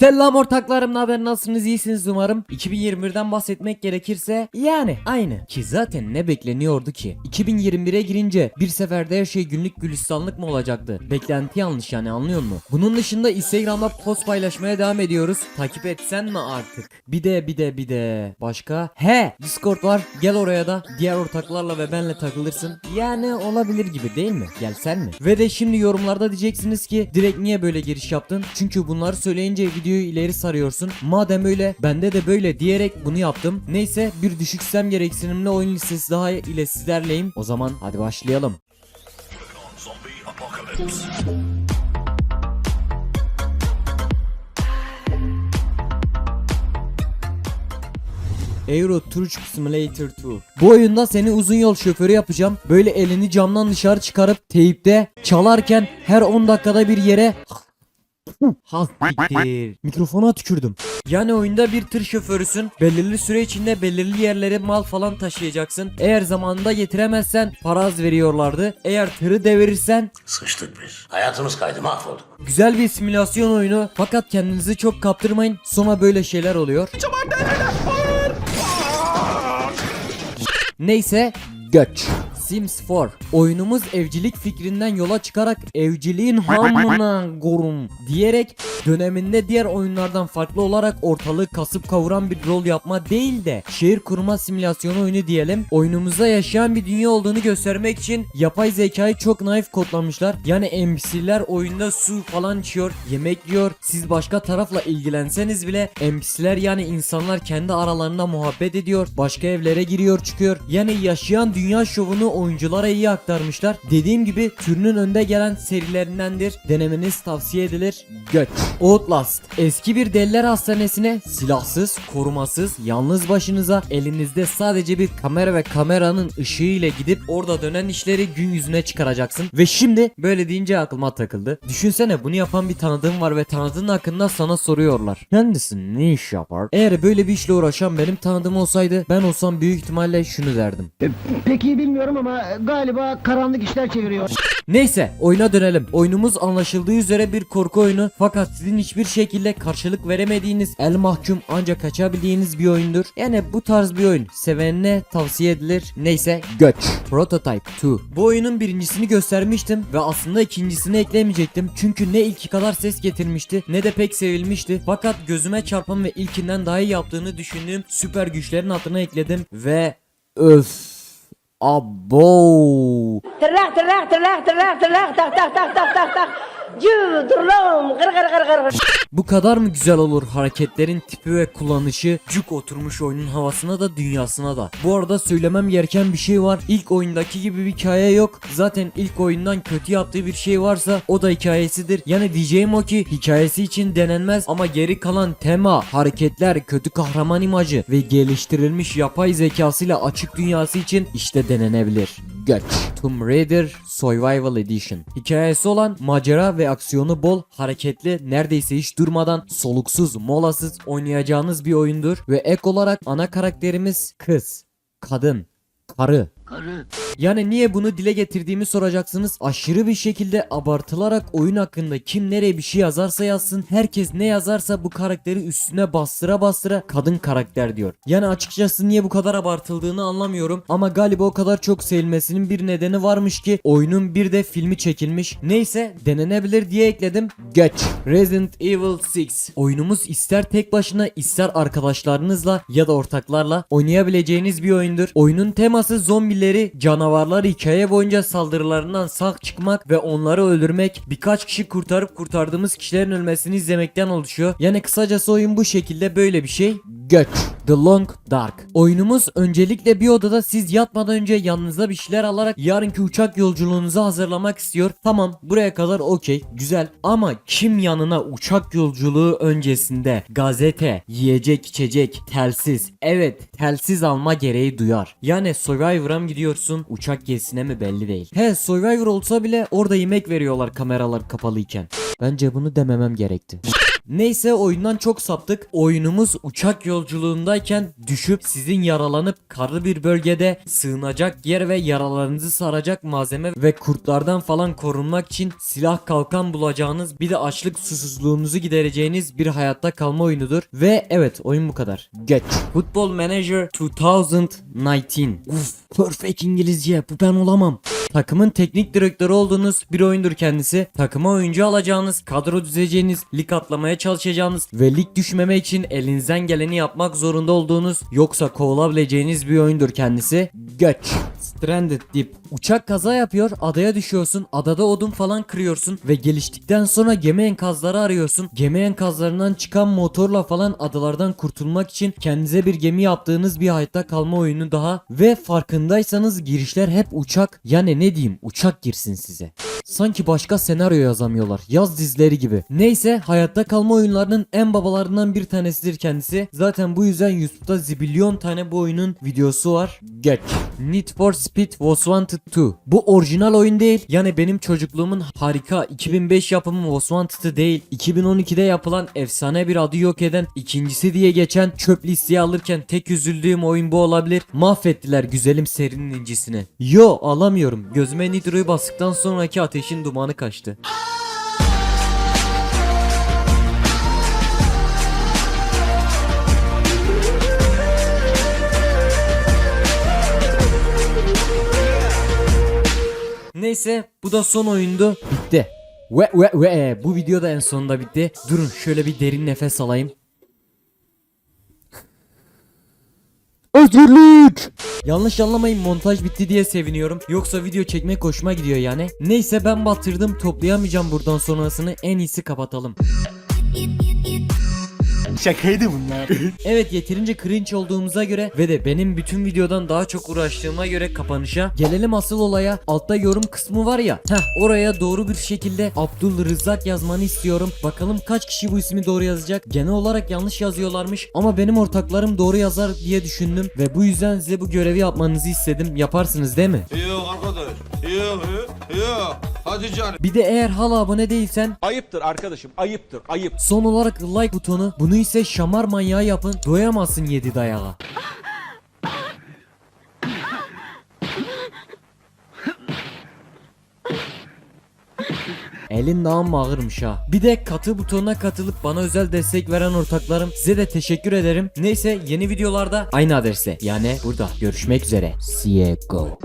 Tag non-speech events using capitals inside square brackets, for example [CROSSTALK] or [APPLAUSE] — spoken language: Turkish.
Selam ortaklarım haber nasılsınız? İyisiniz umarım. 2021'den bahsetmek gerekirse yani aynı. Ki zaten ne bekleniyordu ki? 2021'e girince bir seferde her şey günlük gülistanlık mı olacaktı? Beklenti yanlış yani anlıyor musun? Bunun dışında instagramda post paylaşmaya devam ediyoruz. Takip etsen mi artık? Bir de bir de bir de. Başka? He discord var. Gel oraya da diğer ortaklarla ve benle takılırsın. Yani olabilir gibi değil mi? Gelsen mi? Ve de şimdi yorumlarda diyeceksiniz ki direkt niye böyle giriş yaptın? Çünkü bunları söyleyince videoyu ileri sarıyorsun madem öyle bende de böyle diyerek bunu yaptım neyse bir düşük sistem gereksinimli oyun listesi daha ile sizlerleyim o zaman hadi başlayalım. Euro Truck Simulator 2 Bu oyunda seni uzun yol şoförü yapacağım. Böyle elini camdan dışarı çıkarıp teyipte çalarken her 10 dakikada bir yere Hastiktir. Mikrofona tükürdüm. Yani oyunda bir tır şoförüsün. Belirli süre içinde belirli yerlere mal falan taşıyacaksın. Eğer zamanında getiremezsen para az veriyorlardı. Eğer tırı devirirsen Sıçtık biz. Hayatımız kaydı mahvolduk. güzel bir simülasyon oyunu. Fakat kendinizi çok kaptırmayın. Sonra böyle şeyler oluyor. Neyse göç. Sims 4 Oyunumuz evcilik fikrinden yola çıkarak evciliğin hamına gorum diyerek döneminde diğer oyunlardan farklı olarak ortalığı kasıp kavuran bir rol yapma değil de şehir kurma simülasyonu oyunu diyelim. Oyunumuzda yaşayan bir dünya olduğunu göstermek için yapay zekayı çok naif kodlamışlar. Yani NPC'ler oyunda su falan içiyor, yemek yiyor. Siz başka tarafla ilgilenseniz bile NPC'ler yani insanlar kendi aralarında muhabbet ediyor. Başka evlere giriyor çıkıyor. Yani yaşayan dünya şovunu oyunculara iyi aktarmışlar. Dediğim gibi türünün önde gelen serilerindendir. Denemeniz tavsiye edilir. Göç. Outlast. Eski bir deliler hastanesine silahsız, korumasız, yalnız başınıza elinizde sadece bir kamera ve kameranın ışığı ile gidip orada dönen işleri gün yüzüne çıkaracaksın. Ve şimdi böyle deyince aklıma takıldı. Düşünsene bunu yapan bir tanıdığım var ve tanıdığın hakkında sana soruyorlar. Kendisi ne iş yapar? Eğer böyle bir işle uğraşan benim tanıdığım olsaydı ben olsam büyük ihtimalle şunu derdim. Pek iyi bilmiyorum ama galiba karanlık işler çeviriyor. Neyse oyuna dönelim. Oyunumuz anlaşıldığı üzere bir korku oyunu fakat sizin hiçbir şekilde karşılık veremediğiniz el mahkum ancak kaçabildiğiniz bir oyundur. Yani bu tarz bir oyun sevenine tavsiye edilir. Neyse göç. Prototype 2. Bu oyunun birincisini göstermiştim ve aslında ikincisini eklemeyecektim. Çünkü ne ilki kadar ses getirmişti ne de pek sevilmişti. Fakat gözüme çarpan ve ilkinden daha iyi yaptığını düşündüğüm süper güçlerin adına ekledim ve öf. Abo. Tırnak tırnak tırnak tırnak tırnak tak tak tak tak tak tak. Bu kadar mı güzel olur hareketlerin tipi ve kullanışı cuk oturmuş oyunun havasına da dünyasına da. Bu arada söylemem gereken bir şey var. İlk oyundaki gibi bir hikaye yok. Zaten ilk oyundan kötü yaptığı bir şey varsa o da hikayesidir. Yani diyeceğim o ki hikayesi için denenmez ama geri kalan tema, hareketler, kötü kahraman imajı ve geliştirilmiş yapay zekasıyla açık dünyası için işte denenebilir. Göç. Tomb Raider Survival Edition. Hikayesi olan macera ve aksiyonu bol, hareketli, neredeyse hiç durmadan soluksuz, molasız oynayacağınız bir oyundur ve ek olarak ana karakterimiz kız, kadın, karı. Yani niye bunu dile getirdiğimi soracaksınız. Aşırı bir şekilde abartılarak oyun hakkında kim nereye bir şey yazarsa yazsın herkes ne yazarsa bu karakteri üstüne bastıra bastıra kadın karakter diyor. Yani açıkçası niye bu kadar abartıldığını anlamıyorum ama galiba o kadar çok sevilmesinin bir nedeni varmış ki oyunun bir de filmi çekilmiş. Neyse denenebilir diye ekledim. Geç. Resident Evil 6. Oyunumuz ister tek başına ister arkadaşlarınızla ya da ortaklarla oynayabileceğiniz bir oyundur. Oyunun teması zombileri, canavarlar hikaye boyunca saldırılarından sağ çıkmak ve onları öldürmek, birkaç kişi kurtarıp kurtardığımız kişilerin ölmesini izlemekten oluşuyor. Yani kısacası oyun bu şekilde böyle bir şey. Göç. The Long Dark. Oyunumuz öncelikle bir odada siz yatmadan önce yanınıza bir şeyler alarak yarınki uçak yolculuğunuzu hazırlamak istiyor. Tamam buraya kadar okey güzel ama kim yanına uçak yolculuğu öncesinde gazete, yiyecek içecek, telsiz evet telsiz alma gereği duyar. Yani Survivor'a mı gidiyorsun uçak gezisine mi belli değil. He Survivor olsa bile orada yemek veriyorlar kameralar kapalıyken. Bence bunu dememem gerekti. Neyse oyundan çok saptık. Oyunumuz uçak yolculuğundayken düşüp sizin yaralanıp karlı bir bölgede sığınacak yer ve yaralarınızı saracak malzeme ve kurtlardan falan korunmak için silah kalkan bulacağınız bir de açlık susuzluğunuzu gidereceğiniz bir hayatta kalma oyunudur. Ve evet oyun bu kadar. Geç. Football Manager 2019. Uf, perfect İngilizce. Bu ben olamam. Takımın teknik direktörü olduğunuz bir oyundur kendisi. Takıma oyuncu alacağınız, kadro düzeceğiniz, lig atlamaya çalışacağınız ve lig düşmeme için elinizden geleni yapmak zorunda olduğunuz yoksa kovulabileceğiniz bir oyundur kendisi. Göç. Stranded Deep. Uçak kaza yapıyor, adaya düşüyorsun, adada odun falan kırıyorsun ve geliştikten sonra gemi enkazları arıyorsun. Gemi enkazlarından çıkan motorla falan adalardan kurtulmak için kendinize bir gemi yaptığınız bir hayatta kalma oyunu daha ve farkındaysanız girişler hep uçak yani ne diyeyim uçak girsin size. Sanki başka senaryo yazamıyorlar. Yaz dizileri gibi. Neyse hayatta kalma oyunlarının en babalarından bir tanesidir kendisi. Zaten bu yüzden YouTube'da zibilyon tane bu oyunun videosu var. Geç. Need for Speed Was Wanted 2. Bu orijinal oyun değil. Yani benim çocukluğumun harika 2005 yapımı Was Wanted'ı değil. 2012'de yapılan efsane bir adı yok eden ikincisi diye geçen çöp listeye alırken tek üzüldüğüm oyun bu olabilir. Mahvettiler güzelim serinin incisini. Yo alamıyorum. Gözüme Nitro'yu bastıktan sonraki ateşin dumanı kaçtı. Neyse bu da son oyundu. Bitti. Ve ve ve bu video da en sonunda bitti. Durun şöyle bir derin nefes alayım. Özgürlük! Yanlış anlamayın montaj bitti diye seviniyorum. Yoksa video çekmek hoşuma gidiyor yani. Neyse ben batırdım toplayamayacağım buradan sonrasını en iyisi kapatalım. Şakaydı bunlar. [LAUGHS] Evet yeterince cringe olduğumuza göre ve de benim bütün videodan daha çok uğraştığıma göre kapanışa gelelim asıl olaya. Altta yorum kısmı var ya. Heh oraya doğru bir şekilde Abdul Rızak yazmanı istiyorum. Bakalım kaç kişi bu ismi doğru yazacak. Genel olarak yanlış yazıyorlarmış ama benim ortaklarım doğru yazar diye düşündüm ve bu yüzden size bu görevi yapmanızı istedim. Yaparsınız değil mi? Yok arkadaş. Yok yok yok. Hadi canım. Bir de eğer hala abone değilsen ayıptır arkadaşım ayıptır ayıp. son olarak like butonu bunu ise şamar manyağı yapın doyamazsın 7 dayağa. Elin daha ağırmış ha. Bir de katı butonuna katılıp bana özel destek veren ortaklarım size de teşekkür ederim. Neyse yeni videolarda aynı adreste yani burada görüşmek üzere. See you go.